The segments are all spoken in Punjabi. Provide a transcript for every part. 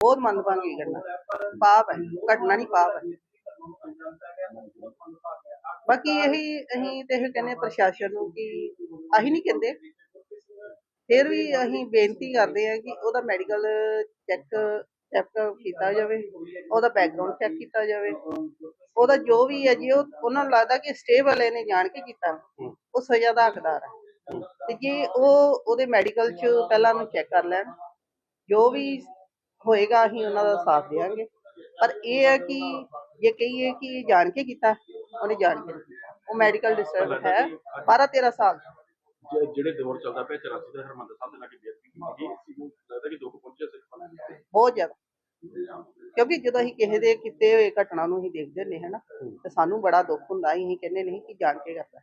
ਬਹੁਤ ਮੰਦਭਾਗੀ ਘਟਨਾ ਪਾਪ ਹੈ, ਘਟਨਾ ਨਹੀਂ ਪਾਪ ਹੈ। ਬਾਕੀ ਇਹੀ ਅਸੀਂ ਤੇ ਇਹ ਕਹਿੰਦੇ ਪ੍ਰਸ਼ਾਸਨ ਨੂੰ ਕਿ ਅਸੀਂ ਨਹੀਂ ਕਹਿੰਦੇ। ਫਿਰ ਵੀ ਅਸੀਂ ਬੇਨਤੀ ਕਰਦੇ ਹਾਂ ਕਿ ਉਹਦਾ ਮੈਡੀਕਲ ਚੈੱਕ ਚੈੱਕ ਕੀਤਾ ਜਾਵੇ, ਉਹਦਾ ਬੈਕਗ੍ਰਾਉਂਡ ਚੈੱਕ ਕੀਤਾ ਜਾਵੇ। ਉਹਦਾ ਜੋ ਵੀ ਹੈ ਜੀ, ਉਹ ਉਹਨਾਂ ਨੂੰ ਲੱਗਦਾ ਕਿ ਸਟੇ ਵਾਲੇ ਨੇ ਜਾਣ ਕੇ ਕੀਤਾ। ਉਹ ਸਜ਼ਾ ਦਾ ਹੱਕਦਾਰ ਹੈ। ਤੇ ਜੇ ਉਹ ਉਹਦੇ ਮੈਡੀਕਲ 'ਚ ਪਹਿਲਾਂ ਉਹਨੂੰ ਚੈੱਕ ਕਰ ਲੈਣ, ਜੋ ਵੀ ਹੋਏਗਾ ਅਸੀਂ ਉਹਨਾਂ ਦਾ ਸਾਥ ਦੇਵਾਂਗੇ। ਪਰ ਇਹ ਹੈ ਕਿ ਜੇ ਕਹੀਏ ਕਿ ਇਹ ਜਾਣ ਕੇ ਕੀਤਾ ਉਹਨੇ ਜਾਣ ਕੇ ਉਹ ਮੈਡੀਕਲ ਡਿਸਟਰਬ ਹੈ 12 13 ਸਾਲ ਜਿਹੜੇ ਦੌਰ ਚੱਲਦਾ ਪਿਆ 84 ਦਾ ਹਰਮੰਦਰ ਸਾਹਿਬ ਦੇ ਲਾਗੇ ਬੇਅਦਬੀ ਕੀਤੀ ਲੱਗਦਾ ਕਿ ਦੁੱਖ ਪਹੁੰਚਿਆ ਸਿੱਖਾਂ ਨੂੰ ਬਹੁਤ ਜ਼ਿਆਦਾ। ਕਿਉਂਕਿ ਜਦੋਂ ਅਸੀਂ ਕਿਸੇ ਦੇ ਕੀਤੇ ਹੋਏ ਘਟਨਾ ਨੂੰ ਅਸੀਂ ਦੇਖਦੇ ਨੇ ਹਨਾ ਤੇ ਸਾਨੂੰ ਬੜਾ ਦੁੱਖ ਹੁੰਦਾ ਅਸੀਂ ਕਹਿੰਦੇ ਨਹੀਂ ਕਿ ਜਾਣ ਕੇ ਕਰਦਾ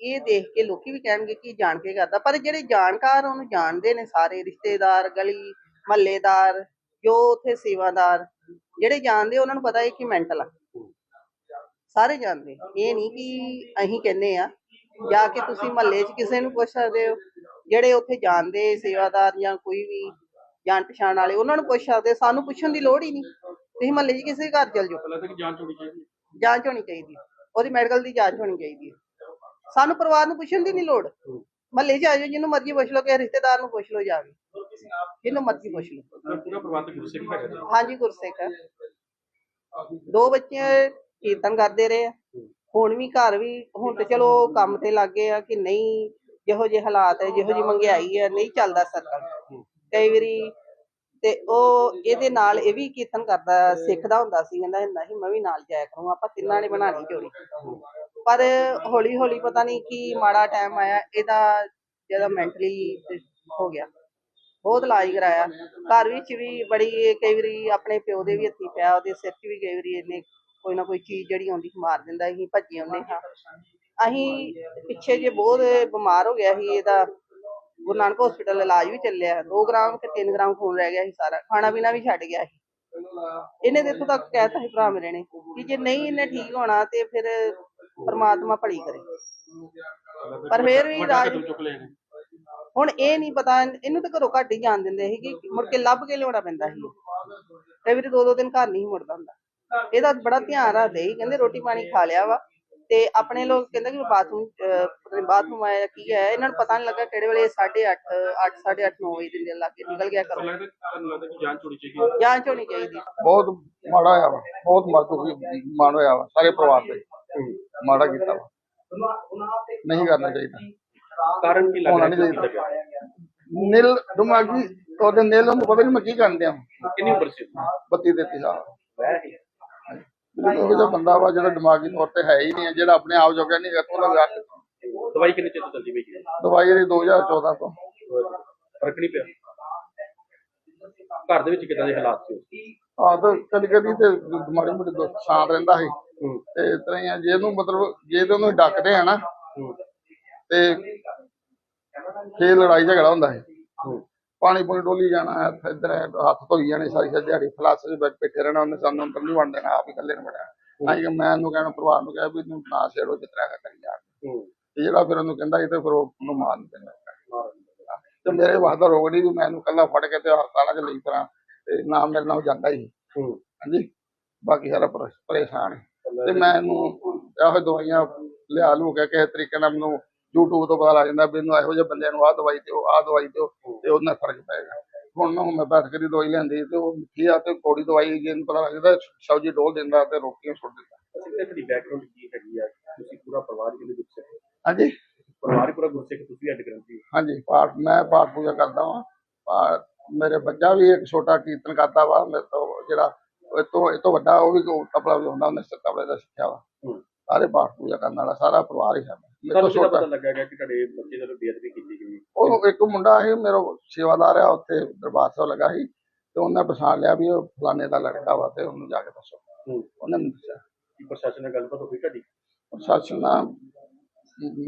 ਇਹ ਦੇਖ ਕੇ ਲੋਕੀ ਵੀ ਕਹਿਣਗੇ ਕਿ ਜਾਣ ਕੇ ਕਰਦਾ ਪਰ ਜਿਹੜੇ ਜਾਣਕਾਰ ਉਹਨੂੰ ਜਾਣਦੇ ਨੇ ਸਾਰੇ ਰਿਸ਼ਤੇਦਾਰ ਗਲੀ ਮਹੱਲੇਦਾਰ ਜੋ ਉੱਥੇ ਸੇਵਾਦਾਰ ਜਿਹੜੇ ਜਾਣਦੇ ਉਹਨਾਂ ਨੂੰ ਪਤਾ ਹੈ ਕਿ ਮੈਂਟਲ ਆ। ਸਾਰੇ ਜਾਣਦੇ। ਇਹ ਨਹੀਂ ਕਿ ਅਸੀਂ ਕਹਿੰਦੇ ਆ ਜਾ ਕੇ ਤੁਸੀਂ ਮਹੱਲੇ 'ਚ ਕਿਸੇ ਨੂੰ ਪੁੱਛ ਸਕਦੇ ਹੋ। ਜਿਹੜੇ ਉੱਥੇ ਜਾਣਦੇ ਸੇਵਾਦਾਰ ਜਾਂ ਕੋਈ ਵੀ ਜਾਣ ਪਛਾਣ ਵਾਲੇ ਉਹਨਾਂ ਨੂੰ ਪੁੱਛ ਸਕਦੇ। ਸਾਨੂੰ ਪੁੱਛਣ ਦੀ ਲੋੜ ਹੀ ਨਹੀਂ। ਤੁਸੀਂ ਮਹੱਲੇ 'ਚ ਕਿਸੇ ਘਰ ਚਲ ਜਾਓ। ਜਾਂਚ ਹੋਣੀ ਚਾਹੀਦੀ। ਜਾਂਚ ਹੋਣੀ ਚਾਹੀਦੀ ਉਹਦੀ ਮੈਡੀਕਲ ਦੀ ਜਾਂਚ ਹੋਣੀ ਚਾਹੀਦੀ ਸਾਨੂੰ ਪਰਿਵਾਰ ਨੂੰ ਪੁੱਛਣ ਦੀ ਨਹੀਂ ਲੋੜ। ਮਹੱਲੇ 'ਚ ਆ ਜਾਓ ਜਿਹਨੂੰ ਮਰਜ਼ੀ ਪੁੱਛ ਲਓ ਕਿ ਰਿਸ਼ਤੇਦਾਰ ਨੂੰ ਪੁੱਛ ਲਓ ਜਾ ਕੇ। ਜਿਹਨੂੰ ਮਰਜ਼ੀ ਪੁੱਛ ਲਓ। ਪੂਰਾ ਪੂਰਾ ਪਰਿਵਾਰ ਤੇ ਗੁਰਸਿੱਖ ਹੈਗਾ ਹਾਂਜੀ ਗੁਰਸਿੱਖ ਹੈ। ਦੋ ਬੱਚੇ ਕੀਰਤਨ ਕਰਦੇ ਰਹੇ ਆ। ਹੁਣ ਵੀ ਘਰ ਵੀ ਹੁਣ ਤੇ ਚਲੋ ਕੰਮ ਤੇ ਲੱਗੇ ਆ ਕਿ ਨਹੀਂ ਜਿਹੋ ਜਿਹੇ ਹਾਲਾਤ ਹੈ ਜਿਹੋ ਜਿਹੀ ਮਹਿੰਗਾਈ ਹੈ ਨਹੀਂ ਚੱਲਦਾ ਸਰਕਲ ਕਈ ਵਾਰੀ ਤੇ ਉਹ ਇਹਦੇ ਨਾਲ ਇਹ ਵੀ ਕੀਰਤਨ ਕਰਦਾ ਸਿੱਖਦਾ ਹੁੰਦਾ ਸੀ ਕਹਿੰਦਾ ਹੁੰਦਾ ਸੀ ਮੈਂ ਵੀ ਨਾਲ ਜਾਇਆ ਕਰੂੰ ਆਪਾਂ ਤਿੰਨਾਂ ਨੇ ਬਣਾਣੀ ਜੋੜੀ। ਪਰ ਹੌਲੀ ਹੌਲੀ ਪਤਾ ਨਹੀਂ ਕੀ ਮਾੜਾ ਟਾਈਮ ਆਇਆ ਇਹਦਾ ਜਿਹੜਾ ਮੈਂਟਲੀ ਹੋ ਗਿਆ। ਬਹੁਤ ਇਲਾਜ ਕਰਾਇਆ। ਘਰ ਵਿੱਚ ਵੀ ਬੜੀ ਕਈ ਵਾਰੀ ਆਪਣੇ ਪਿਓ ਦੇ ਵੀ ਹੱਥੀ ਪਿਆ ਉਹਦੇ ਸਿਰ 'ਚ ਵੀ ਕਈ ਵਾਰੀ ਇਹਨੇ ਕੋਈ ਨਾ ਕੋਈ ਚੀਜ਼ ਜਿਹੜੀ ਆਉਂਦੀ ਮਾਰ ਦਿੰਦਾ ਸੀ ਭੱਜੇ ਆਉਂਦੇ ਹਾਂ ਅਸੀਂ ਪਿੱਛੇ ਜੇ ਬਹੁਤ ਬਿਮਾਰ ਹੋ ਗਿਆ ਸੀ ਇਹਦਾ ਗੁਰੂ ਨਾਨਕ ਹਸਪੀਟਲ ਇਲਾਜ ਵੀ ਚੱਲਿਆ। 2 ਗ੍ਰਾਮ ਤੇ 3 ਗ੍ਰਾਮ ਖੂਨ ਰਹਿ ਗਿਆ ਸੀ ਸਾਰਾ ਖਾਣਾ ਪੀਣਾ ਵੀ ਛੱਡ ਗਿਆ ਸੀ। ਇਹਨੇ ਇੱਥੋਂ ਤੱਕ ਕਹਿਤਾ ਸੀ ਭਰਾ ਮੇਰੇ ਨੇ ਕਿ ਜੇ ਨਹੀਂ ਇਹਨੇ ਠੀਕ ਹੋਣਾ ਤੇ ਫਿਰ ਪਰਮਾਤਮਾ ਭਲੀ ਕਰੇ। ਪਰ ਫਿਰ ਵੀ ਰਾਜ ਹੁਣ ਇਹ ਨਹੀਂ ਪਤਾ ਇਹਨੂੰ ਤਾਂ ਘਰੋਂ ਘੱਟ ਹੀ ਜਾਣ ਦਿੰਦੇ ਸੀ ਕਿ ਮੁੜ ਕੇ ਲੱਭ ਕੇ ਲਿਆਉਣਾ ਪੈਂਦਾ ਸੀ। ਕਈ ਵਾਰੀ ਦੋ ਦੋ ਦਿਨ ਘਰ ਨਹੀਂ ਮੁੜਦਾ ਹੁੰਦਾ। ਇਹਦਾ ਬੜਾ ਧਿਆਨ ਰੱਖਦੇ ਸੀ ਕਹਿੰਦੇ ਰੋਟੀ ਪਾਣੀ ਖਾ ਲਿਆ ਵਾ। ਤੇ ਆਪਣੇ ਲੋਕ ਕਹਿੰਦੇ ਕਿ ਬਾਥਰੂਮ ਪਤਾ ਨੀ ਬਾਥਰੂਮ ਆਇਆ ਕੀ ਹੈ ਇਹਨਾਂ ਨੂੰ ਪਤਾ ਨਹੀਂ ਲੱਗਾ ਕਿਹੜੇ ਵੇਲੇ 8:30 8 8:30 9 ਵਜੇ ਦੇ ਲੱਗੇ ਨਿਕਲ ਗਿਆ ਪਰ ਘਰੋਂ। ਲੱਗਦਾ ਤੁਹਾਨੂੰ ਲੱਗਦਾ ਕਿ ਜਾਂਚ ਹੋਣੀ ਚਾਹੀਦੀ ਬਹੁਤ ਮਾੜਾ ਹੋਇਆ ਵਾ ਬਹੁਤ ਮਰਦੂਗੀ ਮਾਣ ਹੋਇਆ ਵਾ ਸਾਰੇ ਪਰਿਵਾਰ ਤੇ। ਮਾੜਾ ਕੀਤਾ ਵਾ। ਨਹੀਂ ਕਰਨਾ ਚਾਹੀਦਾ। ਕਾਰਨ ਕੀ ਲੱਗ ਹੋਣਾ ਰਿਹਾ ਨਹੀਂ ਕਿ ਚਾਹੀਦਾ। ਨੀਲ ਦਿਮਾਗੀ ਉਹਦੇ ਨੀਲ ਨੂੰ ਪਤਾ ਨਹੀਂ ਮੈਂ ਕੀ ਕਰਨ ਡਿਆ ਕਿੰਨੀ ਉਮਰ ਸੀ 32 ਦੇ ਸਾਲ ਉਹ ਜਿਹਾ ਬੰਦਾ ਵਾ ਜਿਹੜਾ ਦਿਮਾਗੀ ਤੌਰ ਤੇ ਹੈ ਹੀ ਨਹੀਂ ਹੈ, ਜਿਹੜਾ ਆਪਣੇ ਆਪ ਜੋਗਾ ਨਹੀਂ ਤਾਂ ਉਹਦਾ? ਦਵਾਈ ਕਿੰਨੇ ਚਿਰ ਤੋਂ ਚੱਲਦੀ ਪਈ ਹੈ ਦਵਾਈ ਦੀ 2014 ਤੋਂ। ਫ਼ਰਕ ਨਹੀਂ ਪਿਆ? ਘਰ ਦੇ ਵਿੱਚ ਕਿਦਾਂ ਦੇ ਹਾਲਾਤ ਸੀ ਆਹ ਤਾਂ ਕਦੀ ਕਦੀ ਤੇ ਮਾੜੀ ਮੋਟੀ ਦੁੱਖ ਸ਼ਾਂਤ ਰਹਿੰਦਾ ਸੀ। ਤੇ ਇਸ ਤਰ੍ਹਾਂ ਹੀ ਆ ਜੇ ਇਹਨੂੰ ਮਤਲਬ ਜੇ ਤੇ ਉਹਨੂੰ ਡੱਕਦੇ ਆ ਨਾ ਤੇ ਫੇਰ ਲੜਾਈ ਝਗੜਾ ਹੁੰਦਾ ਹੈ ਪਾਣੀ ਪੂਣੀ ਡੋਲੀ ਜਾਣਾ ਇੱਧਰ ਹੱਥ ਧੋਈ ਜਾਣੇ ਸਾਰੀ ਸਾਰੀ ਦਿਹਾੜੀ ਫਲਾਸ ਦੇ ਵਿੱਚ ਬੈਠੇ ਰਹਿਣਾ ਉਹਨੇ ਸਾਨੂੰ ਅੰਦਰ ਨਹੀਂ ਦੇਣਾ ਆਪ ਹੀ ਇਕੱਲੇ ਨੇ ਬੜਿਆ ਅਸੀਂ ਮੈਂ ਉਹਨੂੰ ਕਹਿਣਾ ਪਰਿਵਾਰ ਨੂੰ ਕਿਹਾ ਵੀ ਤੂੰ ਨਾ ਛੇੜੋ ਤਰ੍ਹਾਂ ਕਰੀ ਜਾ ਤੇ ਜਿਹੜਾ ਫਿਰ ਉਹਨੂੰ ਕਹਿੰਦਾ ਇਹ ਤੇ ਫਿਰ ਉਹ ਉਹਨੂੰ ਮਾਰ ਦਿੰਦਾ ਤੇ ਮੇਰੇ ਵਾਸਤਾ ਰੋਗ ਨਹੀਂ ਵੀ ਮੈਂ ਇਹਨੂੰ ਕੱਲਾ ਫੜ ਕੇ ਤੇ ਹਸਪਤਾਲਾਂ 'ਚ ਲਈ ਤਰ੍ਹਾਂ ਤੇ ਨਾ ਮੇਰੇ ਨਾਲ ਜਾਂਦਾ ਹੀ। ਹਾਂਜੀ? ਬਾਕੀ ਸਾਰਾ ਪਰੇ- ਪਰੇਸ਼ਾਨ ਹੈ ਤੇ ਮੈਂ ਇਹਨੂੰ ਇਹੋ ਦਵਾਈਆਂ ਲਿਆ ਲੂ ਕੇ ਕਿਸੇ ਤਰੀਕੇ ਨਾਲ ਮੈਨੂੰ YouTube ਤੋਂ ਪਤਾ ਲੱਗ ਜਾਂਦਾ ਵੀ ਇਹਨੂੰ ਇਹੋ ਜਿਹੇ ਬੰਦਿਆਂ ਨੂੰ ਆਹ ਦਵਾਈ ਦਿਓ ਆਹ ਦਵਾਈ ਦਿਓ ਤੇ ਉਹਦੇ ਨਾਲ ਫ਼ਰਕ ਪਏਗਾ ਹੁਣ ਮੈਂ ਹੋਮਿਓਪੈਥਿਕ ਦੀ ਦਵਾਈ ਲੈਂਦੀ ਤੇ ਉਹ ਮਿੱਠੀ ਆ ਤੇ ਕੋੜੀ ਦਵਾਈ ਜਿਹਨੂੰ ਪਤਾ ਲੱਗਦਾ ਸਬਜ਼ੀ ਡੋਲ ਦਿੰਦਾ ਤੇ ਰੋਟੀਆਂ ਸੁੱਟ ਦਿੰਦਾ। ਅਸੀਂ ਤੇ ਤੁਹਾਡੀ ਬੈਕਗ੍ਰਾਉਂਡ ਕੀ ਹੈਗੀ ਆ? ਤੁਸੀਂ ਪੂਰਾ ਪਰਿਵਾਰ ਕਿਹਦੇ ਗੁਰਸਿੱਖ ਹੋ? ਹਾਂਜੀ? ਪਰਿਵਾਰ ਹੀ ਪੂਰਾ ਗੁਰਸਿੱਖ ਤੁਸੀਂ ਅੱਡ ਗ੍ਰੰਥੀ ਹੋ। ਹਾਂਜੀ ਪਾਠ ਮੈਂ ਪਾਠ ਪੂਜਾ ਕਰਦਾ ਵਾਂ। ਪਾਠ ਮੇਰੇ ਬੱਚਾ ਵੀ ਇੱਕ ਛੋਟਾ ਕੀਰਤਨ ਕਰਦਾ ਵਾ ਮੇਰੇ ਤੋਂ ਜਿਹੜਾ ਇਹ ਤੋਂ ਇਹ ਤੋਂ ਵੱਡਾ ਉਹ ਵੀ ਕੋ ਤਬਲਾ ਵਜਾਉਂਦਾ ਉਹਨੇ ਤਬਲੇ ਦਾ ਸਿੱਖਿਆ ਵਾ। ਸਾਰੇ ਪਾਠ ਪੂਜਾ ਕਰਨ ਵਾਲਾ ਸਾਰਾ ਪਰਿਵਾਰ ਹੀ ਤੋਂ ਤੁਹਾਨੂੰ ਕਿਹਦਾ ਪਤਾ ਲੱਗਾ ਕਿ ਤੁਹਾਡੇ ਬੱਚੇ ਦਾ ਬੇਅਦਬੀ ਕੀਤੀ ਗਈ ਉਹ ਇੱਕ ਮੁੰਡਾ ਸੀ ਮੇਰਾ ਸੇਵਾਦਾਰ ਆ ਉੱਥੇ ਦਰਬਾਰ ਸਾਹਿਬ ਲੱਗਾ ਸੀ ਤੇ ਉਹਨੇ ਪਛਾਣ ਲਿਆ ਵੀ ਉਹ ਫਲਾਣੇ ਦਾ ਲੜਕਾ ਵਾ ਤੇ ਉਹਨੂੰ ਜਾ ਕੇ ਦੱਸੋ। ਉਹਨੇ ਮੈਨੂੰ ਦੱਸਿਆ। ਕੀ ਪ੍ਰਸ਼ਾਸਨ ਨਾਲ ਗੱਲਬਾਤ ਹੋਈ ਤੁਹਾਡੀ? ਪ੍ਰਸ਼ਾਸਨ ਨਾਲ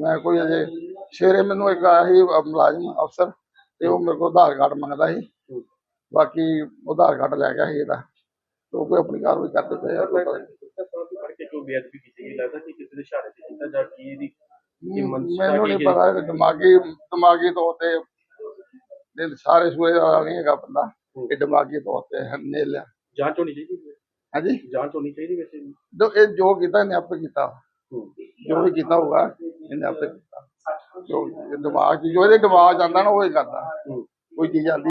ਮੈਂ ਕੋਈ ਅਜੇ ਸਵੇਰੇ ਮੈਨੂੰ ਇੱਕ ਆਇਆ ਸੀ ਮੁਲਾਜ਼ਮ ਅਫਸਰ ਤੇ ਉਹ ਮੇਰੇ ਕੋਲ ਆਧਾਰ ਕਾਰਡ ਮੰਗਦਾ ਸੀ। ਬਾਕੀ ਆਧਾਰ ਕਾਰਡ ਲੈ ਗਿਆ ਸੀ ਇਹਦਾ। ਤੇ ਉਹ ਕੋਈ ਆਪਣੀ ਕਾਰਵਾਈ ਕਰਦੇ ਪਏ ਆ। ਕੋਈ ਪਤਾ ਨਹੀਂ। ਫੜ ਕੇ ਜੋ ਬੇਅਦਬੀ ਕੀਤੀ ਗਈ ਲੱਗਦਾ ਕਿ ਕਿਸੇ ਦੇ ਇਸ਼ਾਰੇ ਤੇ ਕੀਤਾ ਜਾਂ ਕੀ ਇਹਦੀ ਮੈਨੂੰ ਕੀ ਨਹੀਂ? ਪਤਾ ਇਹ ਦਿਮਾਗੀ ਦਿਮਾਗੀ ਤੌਰ ਤੇ ਇਹ ਸਾਰੇ ਸੂਏ ਵਾਲਾ ਨਹੀਂ ਹੈਗਾ ਬੰਦਾ ਇਹ ਦਿਮਾਗੀ ਤੌਰ ਤੇ ਹੰਨੇ ਲਿਆ ਜਾਂਚ ਹੋਣੀ ਚਾਹੀਦੀ। ਹਾਂਜੀ ਜਾਂਚ ਹੋਣੀ ਚਾਹੀਦੀ ਵੈਸੇ। ਜੋ ਇਹ ਜੋ ਕੀਤਾ ਇਹਨੇ ਆਪੇ ਕੀਤਾ। ਜੋ ਵੀ ਕੀਤਾ ਹੋਊਗਾ ਇਹਨੇ ਆਪੇ ਕੀਤਾ ਜੋ ਦਿਮਾਗ ਜੋ ਇਹਦੇ ਦਿਮਾਗ ਆਉਂਦਾ ਨਾ ਉਹ ਹੀ ਕਰਦਾ ਕੋਈ ਚੀਜ਼ ਆਉਂਦੀ